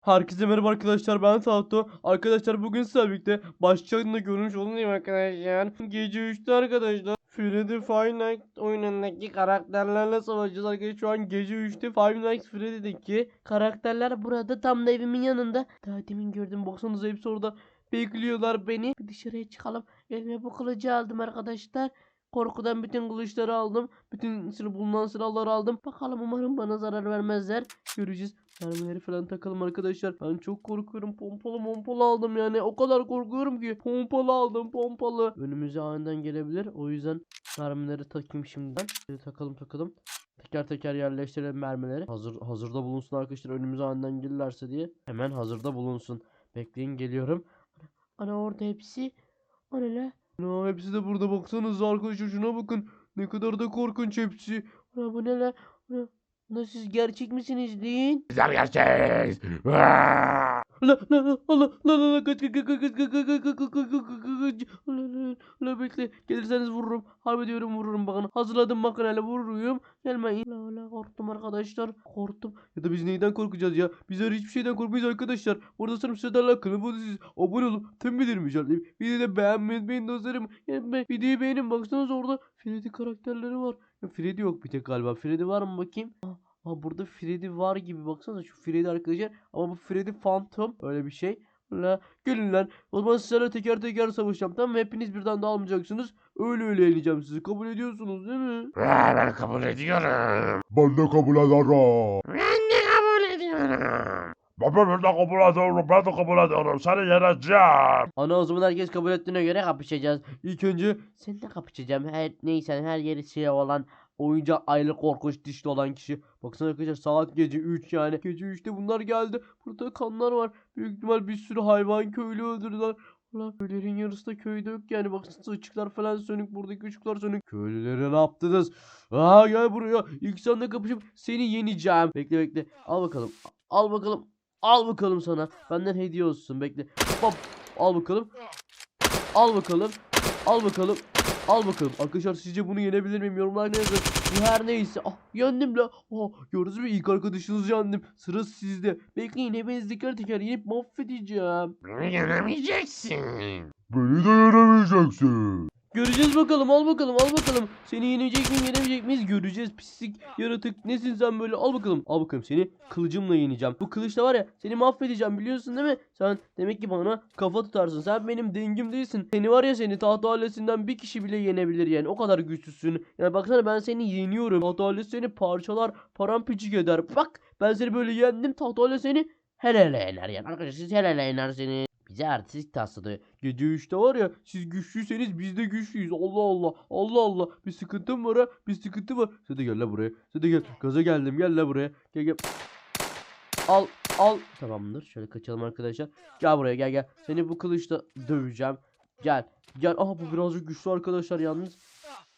Herkese merhaba arkadaşlar ben Tahto. Arkadaşlar bugün sizlerle birlikte başlıklarında görmüş olduğunuz arkadaşlar. Gece 3'te arkadaşlar. Freddy Five Nights oyunundaki karakterlerle savaşacağız arkadaşlar. Şu an gece 3'te Five Nights Freddy'deki karakterler burada tam da evimin yanında. Daha demin gördüm baksanıza hepsi orada bekliyorlar beni. Dışarıya çıkalım. Elime bu kılıcı aldım arkadaşlar. Korkudan bütün kılıçları aldım. Bütün bulunan silahları aldım. Bakalım umarım bana zarar vermezler. Göreceğiz. Mermileri falan takalım arkadaşlar. Ben çok korkuyorum. Pompalı pompalı aldım yani. O kadar korkuyorum ki. Pompalı aldım pompalı. Önümüze aniden gelebilir. O yüzden mermileri takayım şimdiden. Şöyle takalım takalım. Teker teker yerleştirelim mermileri. Hazır hazırda bulunsun arkadaşlar. Önümüze aniden gelirlerse diye. Hemen hazırda bulunsun. Bekleyin geliyorum. Ana orada hepsi. O ne la? Ana hepsi de burada baksanıza arkadaşlar şuna bakın. Ne kadar da korkunç hepsi. Ana bu ne la? Ana, ana siz gerçek misiniz lan? Bizler gerçeğiz. La la la la la la kaç kaç kaç kaç kaç kaç kaç kaç kaç kaç kaç la bekle gelirseniz vururum harbi diyorum vururum bakın hazırladım hele vururum gelmeyin la la korktum arkadaşlar korktum ya da biz neyden korkacağız ya bizler hiçbir şeyden korkmayız arkadaşlar burada sanırım alakalı bu siz abone olup tüm bildirimi işaretleyin videoyu da beğenmeyi unutmayın dostlarım yani ben videoyu beğenin baksanıza orada Freddy karakterleri var ya Freddy yok bir tek galiba Freddy var mı bakayım Aa burada Freddy var gibi baksanıza şu Freddy arkadaşlar ama bu Freddy Phantom öyle bir şey. La gelin lan. O zaman sizlerle teker teker savaşacağım tamam mı? Hepiniz birden dağılmayacaksınız. Öyle öyle eleyeceğim sizi. Kabul ediyorsunuz değil mi? Ben kabul ediyorum. Ben de kabul ederim. Ben de kabul ediyorum. Ben de kabul ediyorum. Ben de kabul ediyorum. Seni yeneceğim. Ana o zaman herkes kabul ettiğine göre kapışacağız. İlk önce seninle kapışacağım. Her neyse her yeri şey olan oyuncak aylık korkunç dişli olan kişi. Baksana arkadaşlar saat gece 3 yani. Gece 3'te bunlar geldi. Burada kanlar var. Büyük ihtimal bir sürü hayvan köylü öldürdüler. Ulan köylerin yarısı da köyde yok yani. Baksanıza ışıklar falan sönük. Buradaki ışıklar sönük. Köylülere ne yaptınız? Aa gel buraya. İlk seninle kapışıp seni yeneceğim. Bekle bekle. Al bakalım. Al bakalım. Al bakalım sana. Benden hediye olsun. Bekle. Hop. Al bakalım. Al bakalım. Al bakalım. Al bakalım. Arkadaşlar sizce bunu yenebilir miyim? Yorumlarda yazın. Bu her neyse. Ah yendim la. Oh, gördünüz mü? İlk arkadaşınızı yendim. Sıra sizde. Bekleyin hepiniz teker teker yenip mahvedeceğim. Beni yenemeyeceksin. Beni de yenemeyeceksin. Göreceğiz bakalım al bakalım al bakalım. Seni yenecek miyim yenemeyecek miyiz göreceğiz pislik yaratık. Nesin sen böyle al bakalım. Al bakalım seni kılıcımla yeneceğim. Bu kılıçla var ya seni mahvedeceğim biliyorsun değil mi? Sen demek ki bana kafa tutarsın. Sen benim dengim değilsin. Seni var ya seni tahta ailesinden bir kişi bile yenebilir yani. O kadar güçsüzsün. Yani baksana ben seni yeniyorum. Tahta ailesi seni parçalar paramparçık eder. Bak ben seni böyle yendim tahta ailesi seni hele hele yener yani. Arkadaşlar siz hele hele yenersiniz. Bize artistik tasladı. Gece 3'te var ya siz güçlüyseniz biz de güçlüyüz. Allah Allah. Allah Allah. Bir sıkıntım var ha. Bir sıkıntı var. Sen de gel la buraya. Sen de gel. Gaza geldim. Gel la buraya. Gel gel. Al al. Tamamdır. Şöyle kaçalım arkadaşlar. Gel buraya gel gel. Seni bu kılıçla döveceğim. Gel. Gel. Aha bu birazcık güçlü arkadaşlar yalnız.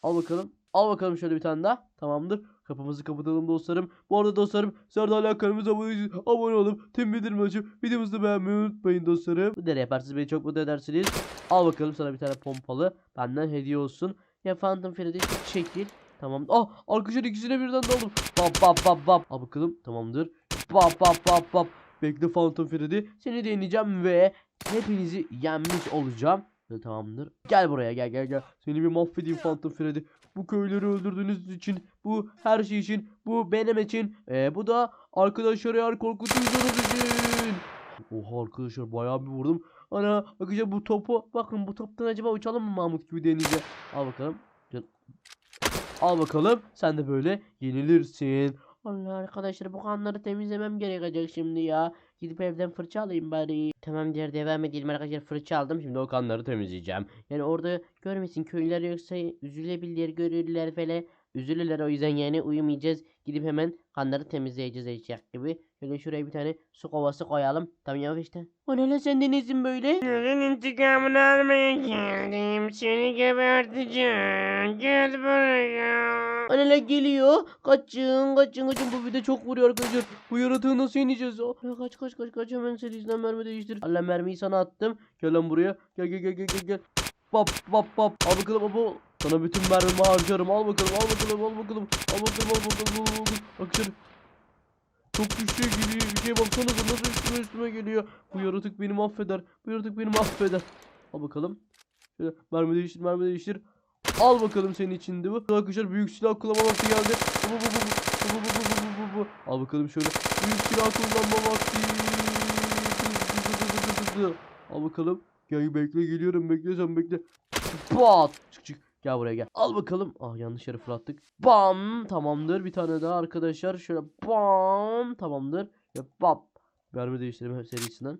Al bakalım. Al bakalım şöyle bir tane daha. Tamamdır. Kapımızı kapatalım dostlarım. Bu arada dostlarım hala kanalımıza abone, abone olup tüm bildirim açıp videomuzu beğenmeyi unutmayın dostlarım. Bu yaparsınız beni çok mutlu edersiniz. Al bakalım sana bir tane pompalı. Benden hediye olsun. Ya Phantom Freddy çekil. Tamam. Ah arkadaşlar ikisine birden daldım. Bap bap bap bap. Al bakalım tamamdır. Bap bap bap bap. Bekle Phantom Freddy. Seni deneyeceğim ve hepinizi yenmiş olacağım. Tamamdır. Gel buraya gel gel gel. Seni bir mahvedeyim Phantom Freddy. Bu köyleri öldürdüğünüz için, bu her şey için, bu benim için, e, bu da arkadaşları eğer korkutuyorsanız için. Oha arkadaşlar bayağı bir vurdum. Ana arkadaşlar bu topu bakın bu toptan acaba uçalım mı Mahmut gibi deneyeceğim. Al bakalım. Al bakalım. Sen de böyle yenilirsin. Allah arkadaşlar bu kanları temizlemem gerekecek şimdi ya. Gidip evden fırça alayım bari. Tamam diğer devam edelim arkadaşlar fırça aldım. Şimdi o kanları temizleyeceğim. Yani orada görmesin köylüler yoksa üzülebilir görürler falan. Üzülürler o yüzden yani uyumayacağız. Gidip hemen kanları temizleyeceğiz eşek gibi. Şöyle şuraya bir tane su kovası koyalım. Tamam ya işte. O ne lan sen de nesin böyle? Senin intikamını almaya geldim. Seni geberteceğim. Gel buraya. Anneler geliyor. Kaçın kaçın kaçın. Bu bir çok vuruyor arkadaşlar. Bu yaratığı nasıl yeneceğiz? Oh, ya kaç kaç kaç kaç hemen serisinden mermi değiştir. Allah mermiyi sana attım. Gel lan buraya. Gel gel gel gel gel. gel. Bap bap bap. Al bakalım baba. Sana bütün mermimi harcarım. Al bakalım al bakalım al bakalım. Al bakalım al bakalım. Al bakalım. Arkadaşlar. Çok güçlü geliyor. Bir şeye baksanıza nasıl üstüme üstüme geliyor. Bu yaratık beni mahveder. Bu yaratık beni mahveder. Al bakalım. Şöyle mermi değiştir mermi değiştir. Al bakalım senin içinde bu. Arkadaşlar büyük silah kullanma vakti geldi. Bu, bu, bu, bu, bu, bu, bu, bu, bu, bu. Al bakalım şöyle. Büyük silah kullanma vakti. Al bakalım. Gel bekle geliyorum bekle sen bekle. Pat. Çık çık. Gel buraya gel. Al bakalım. Ah yanlış yere fırlattık. Bam. Tamamdır. Bir tane daha arkadaşlar. Şöyle bam. Tamamdır. Ve bam. Mermi değiştirelim hep serisinden.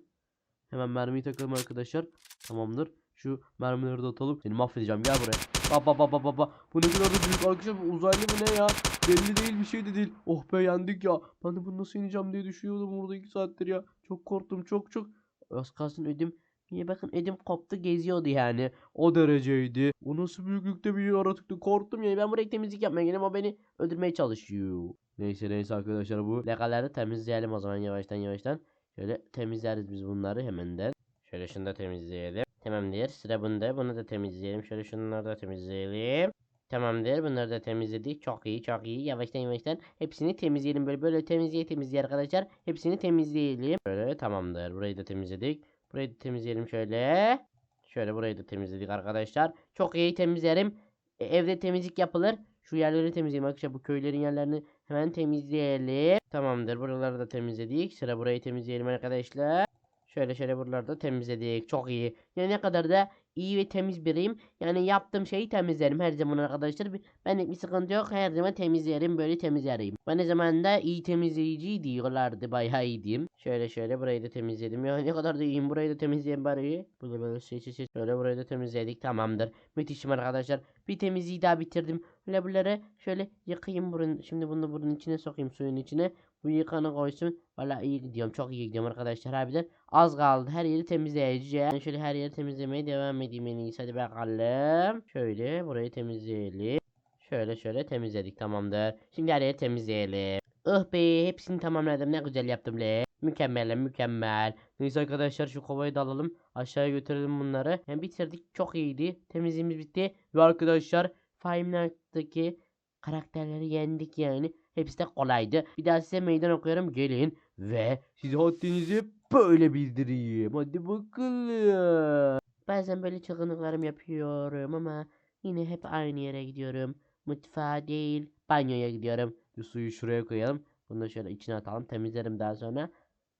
Hemen mermiyi takalım arkadaşlar. Tamamdır. Şu mermileri de atalım. Seni mahvedeceğim. Gel buraya. Bak bak bak, bak. Bu ne kadar da büyük arkadaşlar. Uzaylı mı ne ya? Belli değil bir şey de değil. Oh be yendik ya. Ben de bunu nasıl ineceğim diye düşünüyordum burada 2 saattir ya. Çok korktum çok çok. Az kalsın ödüm. Niye bakın ödüm koptu geziyordu yani. O dereceydi. O nasıl büyüklükte bir yaratıktı. Korktum ya. Ben buraya temizlik yapmaya geldim. O beni öldürmeye çalışıyor. Neyse neyse arkadaşlar bu lekaları temizleyelim o zaman yavaştan yavaştan. Şöyle temizleriz biz bunları hemen de. Şöyle şunu da temizleyelim. Tamamdır. Sıra bunda. Bunu da temizleyelim. Şöyle şunları da temizleyelim. Tamamdır. Bunları da temizledik. Çok iyi, çok iyi. Yavaştan yavaştan hepsini temizleyelim. Böyle böyle temizleye temizleye arkadaşlar. Hepsini temizleyelim. Böyle tamamdır. Burayı da temizledik. Burayı da temizleyelim şöyle. Şöyle burayı da temizledik arkadaşlar. Çok iyi temizlerim. E, evde temizlik yapılır. Şu yerleri temizleyelim arkadaşlar. Bu köylerin yerlerini hemen temizleyelim. Tamamdır. Buraları da temizledik. Sıra burayı temizleyelim arkadaşlar. Şöyle şöyle buraları da temizledik. Çok iyi. Yani ne kadar da iyi ve temiz biriyim. Yani yaptığım şeyi temizlerim her zaman arkadaşlar. Benlik bir sıkıntı yok. Her zaman temizlerim. Böyle temizlerim. Bana zamanında iyi temizleyici diyorlardı. Bayağı iyiydim. Şöyle şöyle burayı da temizledim. Ya ne kadar da iyiyim. Burayı da temizleyin bari. Böyle böyle şey şey şey. Şöyle burayı da temizledik. Tamamdır. Müthişim arkadaşlar. Bir temizliği daha bitirdim. Böyle bunları şöyle yıkayayım burun. Şimdi bunu bunun içine sokayım suyun içine. Bu yıkanı koysun. Valla iyi gidiyorum. Çok iyi gidiyorum arkadaşlar harbiden. Az kaldı. Her yeri temizleyeceğim. Ben şöyle her yeri temizlemeye devam edeyim en iyisi. Hadi bakalım. Şöyle burayı temizleyelim. Şöyle şöyle temizledik tamamdır. Şimdi her temizleyelim. Oh be hepsini tamamladım. Ne güzel yaptım le. Mükemmel mükemmel. Neyse arkadaşlar şu kovayı da alalım. Aşağıya götürelim bunları. Yani bitirdik. Çok iyiydi. Temizliğimiz bitti. Ve arkadaşlar Five Nights'taki karakterleri yendik yani. Hepsi de kolaydı. Bir daha size meydan okuyorum. Gelin ve size haddinizi böyle bildireyim. Hadi bakalım. Bazen böyle çılgınlıklarım yapıyorum ama yine hep aynı yere gidiyorum. Mutfağa değil banyoya gidiyorum. Bu suyu şuraya koyalım. Bunu da şöyle içine atalım. Temizlerim daha sonra.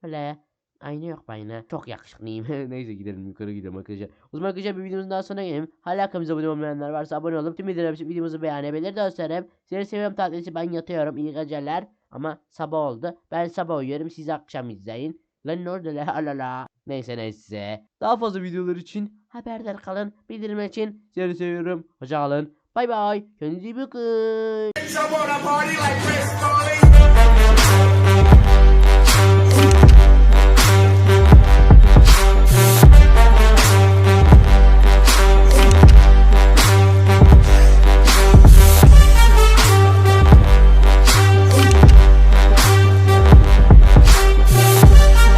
Öyle Aynı yok bayına. Çok yakışıklıyım. Neyse gidelim yukarı gidelim arkadaşlar. O zaman arkadaşlar bir videomuzun daha sonuna gelelim. Hala kanalımıza abone olmayanlar varsa abone olup tüm videoları videomuzu beğenebilir dostlarım. Sizleri seviyorum tatlısı ben yatıyorum. İyi geceler. Ama sabah oldu. Ben sabah uyuyorum. Siz akşam izleyin. Lan ne oldu la la la. Neyse neyse. Daha fazla videolar için haberdar kalın. Bildirim için sizleri seviyorum. Hoşça kalın. Bay bay. Kendinize iyi bakın.